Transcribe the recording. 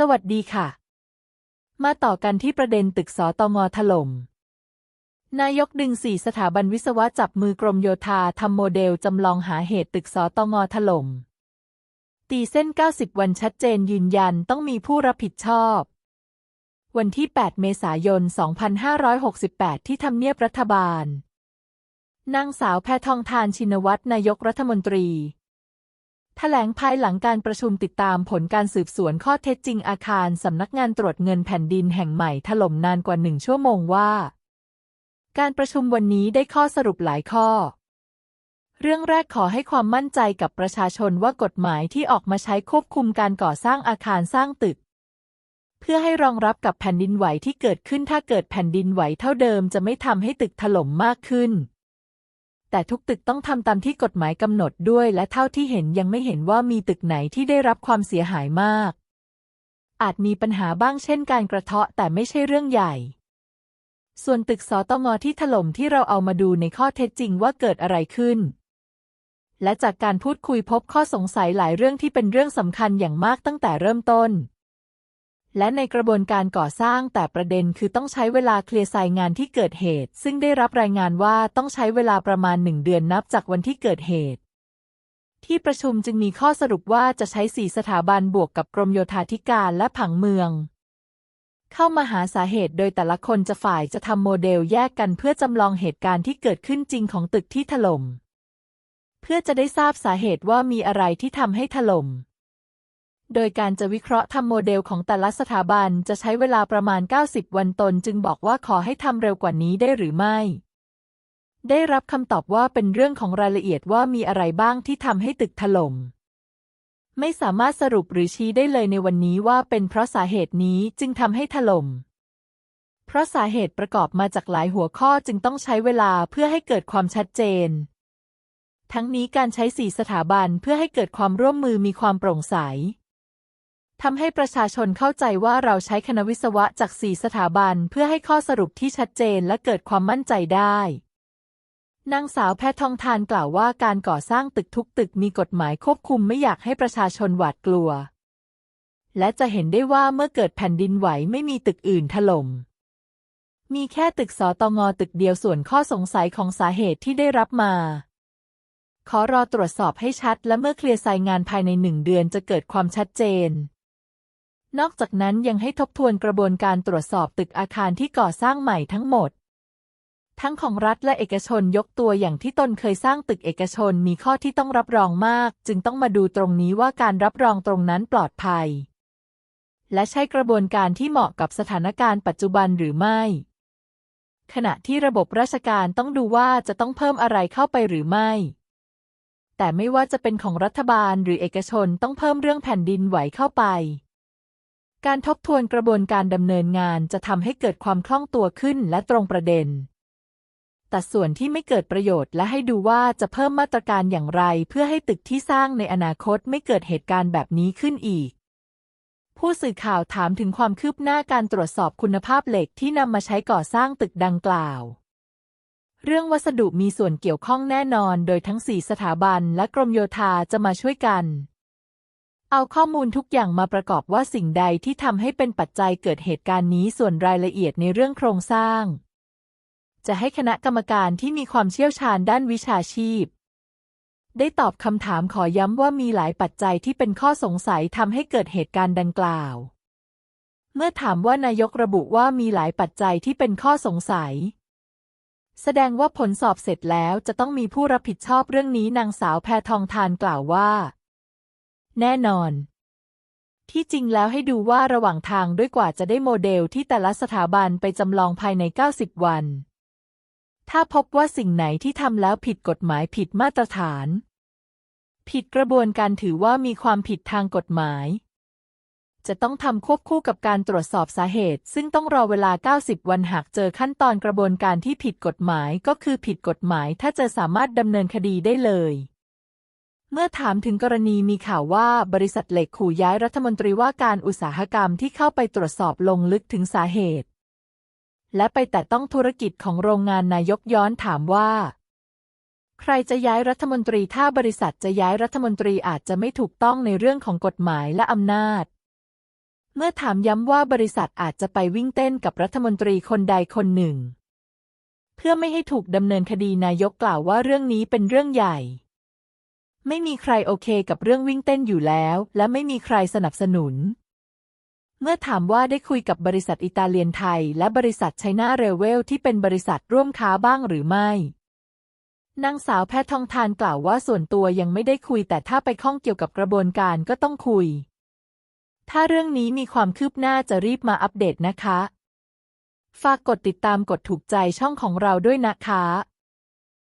สวัสดีค่ะ มาต่อกันที่ประเด็นตึกสตงถล่ม นายกดึงสี่สถาบันวิศวะจับมือกรมโยธาทำโมเดลจำลองหาเหตุตึกสตงถล่ม ตีเส้น 90 วันชัดเจนยืนยันต้องมีผู้รับผิดชอบ วันที่ 8 เมษายน 2568 ที่ทำเนียบรัฐบาล นางสาวแพทองทานชินวัตรนายกรัฐมนตรี แถลงภายหลังการประชุมติดตามผลการสืบสวนข้อเท็จจริงอาคารสำนักงานตรวจเงินแผ่นดินแห่งใหม่ถล่มนานกว่าหนึ่งชั่วโมงว่า การประชุมวันนี้ได้ข้อสรุปหลายข้อ เรื่องแรกขอให้ความมั่นใจกับประชาชนว่ากฎหมายที่ออกมาใช้ควบคุมการก่อสร้างอาคารสร้างตึก เพื่อให้รองรับกับแผ่นดินไหวที่เกิดขึ้นถ้าเกิดแผ่นดินไหวเท่าเดิมจะไม่ทำให้ตึกถล่มมากขึ้น แต่ทุกตึกต้องทำตามที่กฎหมายกำหนดด้วย และเท่าที่เห็นยังไม่เห็นว่ามีตึกไหนที่ได้รับความเสียหายมาก อาจมีปัญหาบ้างเช่นการกระเทาะแต่ไม่ใช่เรื่องใหญ่ ส่วนตึกสตงที่ถล่มที่เราเอามาดูในข้อเท็จจริงว่าเกิดอะไรขึ้น และจากการพูดคุยพบข้อสงสัยหลายเรื่องที่เป็นเรื่องสำคัญอย่างมากตั้งแต่เริ่มต้น และในกระบวนการก่อสร้างแต่ประเด็นคือต้องใช้เวลาเคลียร์ทรายงานที่เกิดเหตุ ซึ่งได้รับรายงานว่าต้องใช้เวลาประมาณหนึ่งเดือนนับจากวันที่เกิดเหตุ ที่ประชุมจึงมีข้อสรุปว่าจะใช้สี่สถาบันบวกกับกรมโยธาธิการและผังเมือง เข้ามาหาสาเหตุโดยแต่ละคนจะฝ่ายจะทำโมเดลแยกกันเพื่อจำลองเหตุการณ์ที่เกิดขึ้นจริงของตึกที่ถล่มเพื่อจะได้ทราบสาเหตุว่ามีอะไรที่ทำให้ถล่ม โดยการจะวิเคราะห์ทำโมเดลของแต่ละสถาบันจะใช้เวลาประมาณ 90 วันตนจึงบอกว่าขอให้ทำเร็วกว่านี้ได้หรือไม่ ได้รับคำตอบว่าเป็นเรื่องของรายละเอียดว่ามีอะไรบ้างที่ทำให้ตึกถล่ม ไม่สามารถสรุปหรือชี้ได้เลยในวันนี้ว่าเป็นเพราะสาเหตุนี้จึงทำให้ถล่ม เพราะสาเหตุประกอบมาจากหลายหัวข้อจึงต้องใช้เวลาเพื่อให้เกิดความชัดเจน ทั้งนี้การใช้สี่สถาบันเพื่อให้เกิดความร่วมมือมีความโปร่งใส ทำให้ประชาชนเข้าใจว่าเราใช้คณะวิศวะจากสี่สถาบันเพื่อให้ข้อสรุปที่ชัดเจนและเกิดความมั่นใจได้นางสาวแพทองทานกล่าวว่าการก่อสร้างตึกทุกตึกมีกฎหมายควบคุมไม่อยากให้ประชาชนหวาดกลัว และจะเห็นได้ว่าเมื่อเกิดแผ่นดินไหวไม่มีตึกอื่นถล่ม มีแค่ตึกสตงตึกเดียวส่วนข้อสงสัยของสาเหตุที่ได้รับมา ขอรอตรวจสอบให้ชัดและเมื่อเคลียร์สายงานภายในหนึ่งเดือนจะเกิดความชัดเจน นอกจากนั้นยังให้ทบทวนกระบวนการตรวจสอบตึกอาคารที่ก่อสร้างใหม่ทั้งหมด ทั้งของรัฐและเอกชนยกตัวอย่างที่ตนเคยสร้างตึกเอกชนมีข้อที่ต้องรับรองมาก จึงต้องมาดูตรงนี้ว่าการรับรองตรงนั้นปลอดภัย และใช้กระบวนการที่เหมาะกับสถานการณ์ปัจจุบันหรือไม่ ขณะที่ระบบราชการต้องดูว่าจะต้องเพิ่มอะไรเข้าไปหรือไม่แต่ไม่ว่าจะเป็นของรัฐบาลหรือเอกชนต้องเพิ่มเรื่องแผ่นดินไหวเข้าไป การทบทวนกระบวนการดำเนินงานจะทำให้เกิดความคล่องตัวขึ้นและตรงประเด็น แต่ส่วนที่ไม่เกิดประโยชน์และให้ดูว่าจะเพิ่มมาตรการอย่างไร เพื่อให้ตึกที่สร้างในอนาคตไม่เกิดเหตุการณ์แบบนี้ขึ้นอีก ผู้สื่อข่าวถามถึงความคืบหน้าการตรวจสอบคุณภาพเหล็กที่นำมาใช้ก่อสร้างตึกดังกล่าว เรื่องวัสดุมีส่วนเกี่ยวข้องแน่นอน โดยทั้งสี่สถาบันและกรมโยธาจะมาช่วยกัน เอาข้อมูลทุกอย่างมาประกอบว่าสิ่งใดที่ทำให้เป็นปัจจัยเกิดเหตุการณ์นี้ส่วนรายละเอียดในเรื่องโครงสร้าง จะให้คณะกรรมการที่มีความเชี่ยวชาญด้านวิชาชีพ ได้ตอบคำถามขอย้ำว่ามีหลายปัจจัยที่เป็นข้อสงสัยทำให้เกิดเหตุการณ์ดังกล่าว เมื่อถามว่านายกระบุว่ามีหลายปัจจัยที่เป็นข้อสงสัย แสดงว่าผลสอบเสร็จแล้วจะต้องมีผู้รับผิดชอบเรื่องนี้นางสาวแพทองทานกล่าวว่า แน่นอน ที่จริงแล้วให้ดูว่าระหว่างทางด้วยกว่าจะได้โมเดลที่แต่ละสถาบันไปจำลองภายใน 90 วัน ถ้าพบว่าสิ่งไหนที่ทำแล้วผิดกฎหมายผิดมาตรฐาน ผิดกระบวนการถือว่ามีความผิดทางกฎหมาย จะต้องทำควบคู่กับการตรวจสอบสาเหตุ ซึ่งต้องรอเวลา 90 วันหากเจอขั้นตอนกระบวนการที่ผิดกฎหมายก็คือผิดกฎหมายถ้าจะสามารถดำเนินคดีได้เลย เมื่อถามถึงกรณีมีข่าวว่าบริษัทเหล็กขู่ย้ายรัฐมนตรีว่าการอุตสาหกรรมที่เข้าไปตรวจสอบลงลึกถึงสาเหตุ และไปแต่ต้องธุรกิจของโรงงานนายกย้อนถามว่า ใครจะย้ายรัฐมนตรีถ้าบริษัทจะย้ายรัฐมนตรีอาจจะไม่ถูกต้องในเรื่องของกฎหมายและอำนาจ เมื่อถามย้ำว่าบริษัทอาจจะไปวิ่งเต้นกับรัฐมนตรีคนใดคนหนึ่ง เพื่อไม่ให้ถูกดำเนินคดีนายกกล่าวว่าเรื่องนี้เป็นเรื่องใหญ่ ไม่มีใครโอเคกับเรื่องวิ่งเต้นอยู่แล้ว และไม่มีใครสนับสนุน เมื่อถามว่าได้คุยกับบริษัทอิตาเลียนไทย และบริษัทไชน่าเรเวลที่เป็นบริษัทร่วมค้าบ้างหรือไม่นางสาวแพทองทานกล่าวว่าส่วนตัวยังไม่ได้คุย แต่ถ้าไปข้องเกี่ยวกับกระบวนการก็ต้องคุย ถ้าเรื่องนี้มีความคืบหน้าจะรีบมาอัปเดตนะคะ ฝากกดติดตามกดถูกใจช่องของเราด้วยนะคะ